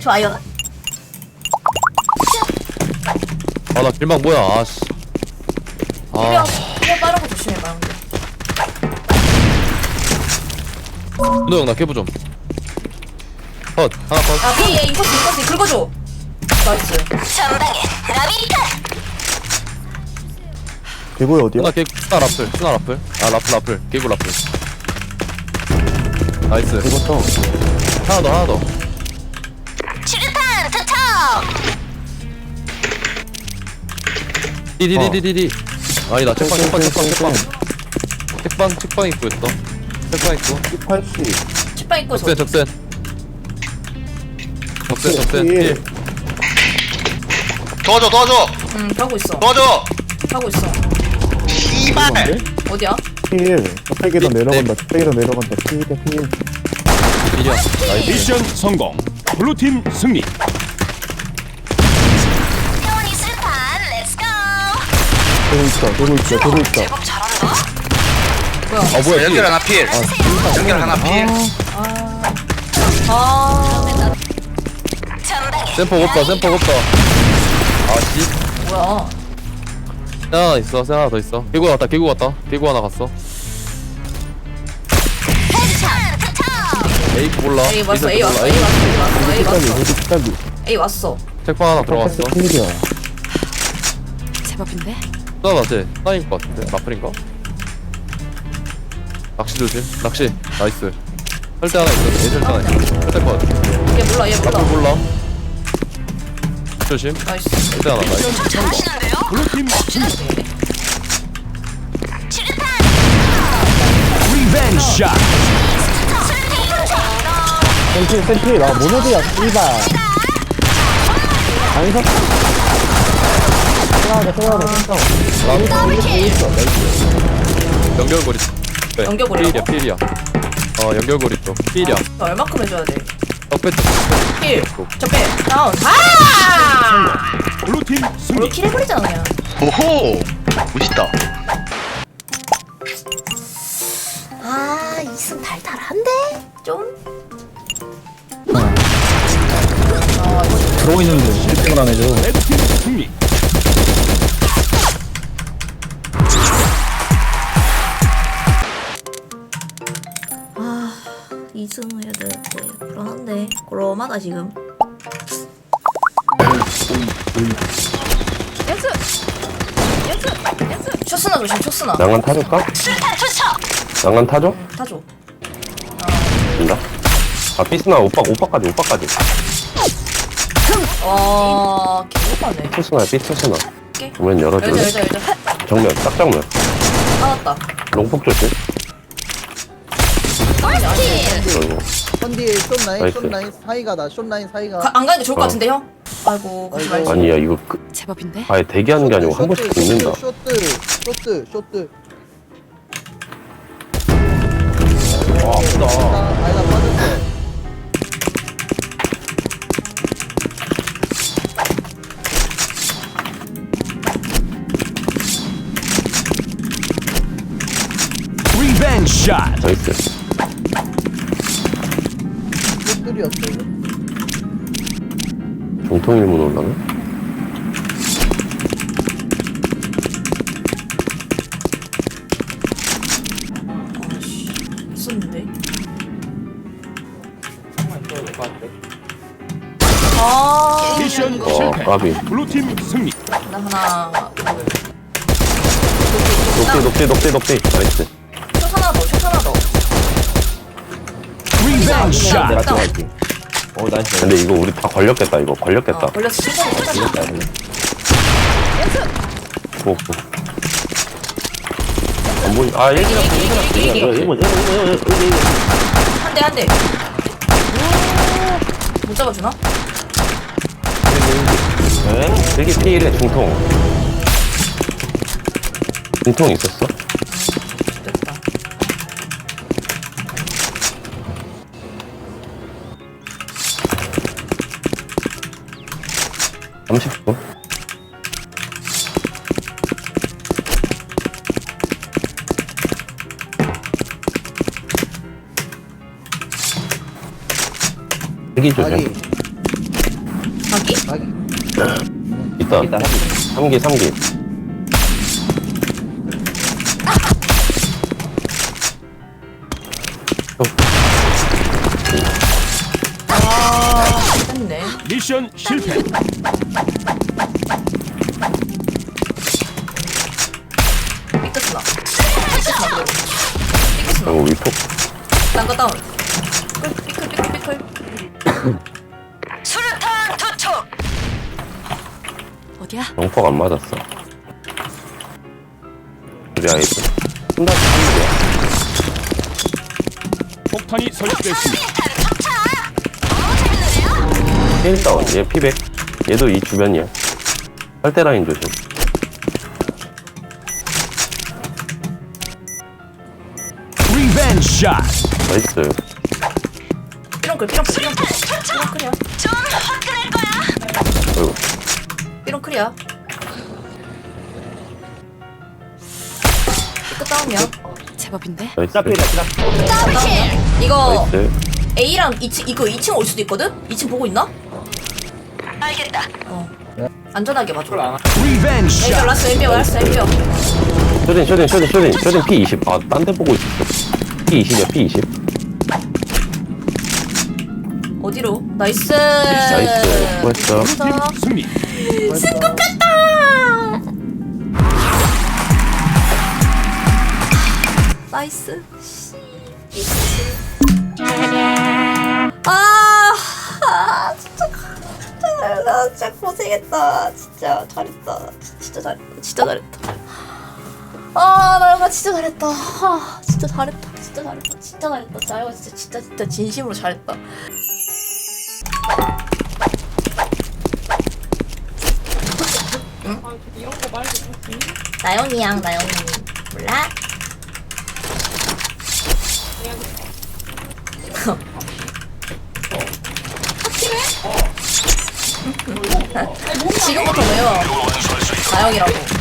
좋아요. 아 나 길막 뭐야. 아씨. 아 이병 빠른 거 조심해봐. 형들. 은호 형나 깨부 좀컷 하나 컷. 아 B A 인코스 인코스 긁어줘. 나이스. 전방에 라비타 개구이 어디야? 스나 라플 스나 라플. 아 라플 라플. 개구 라플. 나이스. 개구터 하나 더 하나 더 디디디디디디 아니다 책방 책방 책방 책방. 책방 책방 입고 있어. 책방 입고. 80 식빵 인코스. 적센 적센 적센 적센 예. 예. 도와줘 도와줘! 응 가고 있어. 도와줘! 가고 있어. 씨발! 어디야? 필 뚝배기로 네, 내려간다 뚝배기로 내려간다. 필 나이스. 미션 성공. 블루팀 승리. 개구 있다 개구 있다 개구 있다 제법 잘한다 뭐야? 아 뭐야 연결 하나 필. 연결 하나 필. 아. 전방에 샘퍼 없다 샘퍼 없다. 아씨. 뭐야? 하나 있어 세 하나 더 있어. 개구 갔다 개구 갔다. 개구 하나 갔어. 투척 A 몰라. A 왔어. A 왔어. A 왔어. A 왔어. 개구 뚝배기 A 왔어. 책방 하나 들어갔어 필이야. 제법인데 스나 맞지? 스나인 것 같은데 라플인가? 낚시 조심 낚시 나이스 설대 하나 있어 A 설대 하나 있어 설대 컷얘 몰라. 얘 몰라. 라플 몰라 조심 나이스. 설대 하나 나이스 저 잘하시는데요 블루팀 리벤지 샷. 센필 센필 아 모노드야 씨발 아니 생각 연결고리 네, 연결고리라고? 필이야 필이야 어 연결고리 쪽 필이야 아, 얼마큼 해줘야 돼? 적배 쪽 힐. 저 빼. 다운. 아! 블루팀 뭘 승리. 킬 해버리잖아 그냥. 오호 멋있다 아 이승 달달한데? 좀? 들어오 있는데 1등을 안 해줘 레드팀 승리. 2승 해야 되는데 불안한데 그럼하다 지금 예스! 예스! 예스! 쇼스나 조심 쇼스나 난간 타줄까? 술탄 타줘? 네, 타줘 된다. 아 피스나 오빠 오빠까지 오빠까지. 와 개못하네 피스나 피스나. 오케이. 열어줘. 열자 열자 열자 정면 딱 정면. 아, 받았다 롱폭 조심. 아니 컨디에 숏라인 나이스. 숏라인 사이가 나 숏라인 사이가 가, 안 가는 게 좋을 것 어. 같은데 형? 아이고 말지 아니야 이거 그, 제법인데 아예 대기하는 게 아니고 한 번씩 붙는다. 쇼트 쇼트 쇼트 와 아프다 아이가 빠졌어 리벤지 샷. 나이스. 쇼트였어 이거 정통 일문 올라가? 아 미션 어 실패. 까비. 블루팀 승리. 하나 하나 녹대 녹대 녹대 녹대. 나이스. 쇼 하나 더쇼 하나 더 리벤지 샷. 내가 또 할게 어 나이스 근데 이거 우리 다 걸렸겠다 이거 걸렸겠다. 어, 걸렸어 신고했다 오. 오. 안 보이. 아 일기 이기 이기 일문 한대 한대 못 잡아주나? 일기 피일에 중통. 중통 있었어? 됐다 30분. 일기 조심. 자기 자기? 자기 있다. 일단 3기, 3기. 미션 실패. 삐끗나. 삐끗나, 그래도. 삐끗나. 그리고 위폭. 딴거 다운. 삐끗, 삐끗, 삐끗, 삐끗. 수류탄 투척. 어디야? 영폭 안 맞았어. 우리 아이들. 한달 한달이야. 폭탄이 설치됐습니다. 페일 다운. 얘 피백. 얘도 이 주변이야. 빨대 라인 조심. 리벤지 샷. 나이스. 삐렁클, 삐렁클, 삐렁클. 삐렁클이야. 좀 화끈할 거야. 어이구. 삐렁클이야. 삐끗 다운이야. 제법인데. 나이스. 이거 나이스. A랑 2층, 이거 2층 올 수도 있거든? 2층 보고 있나? 알겠다. 어. 안전하게 봐줘. 리벤지 샷. 라스 A뼈, 라스 A뼈. 쇼딘, 쇼딘, 쇼딘, 쇼딘. 쇼딘 P20. 아, 딴 데 보고 있었어. P20이야, P20. 어디로? 나이스. 나이스. 수고했어. 수고했어. 승리. 나이스. 아, 아 진짜, 진짜, 나 진짜 고생했다. 진짜 잘했다. 진짜 잘했다. 진짜 잘했다. 아, 나 이거 진짜 잘했다. 아, 진짜 잘했다. 진짜 잘했다. 진짜 잘했다. 나 이거 진짜, 진짜, 진짜 진심으로 잘했다. 나영이 양, 나영이. 몰라? 지금부터 외워. 나영이라고.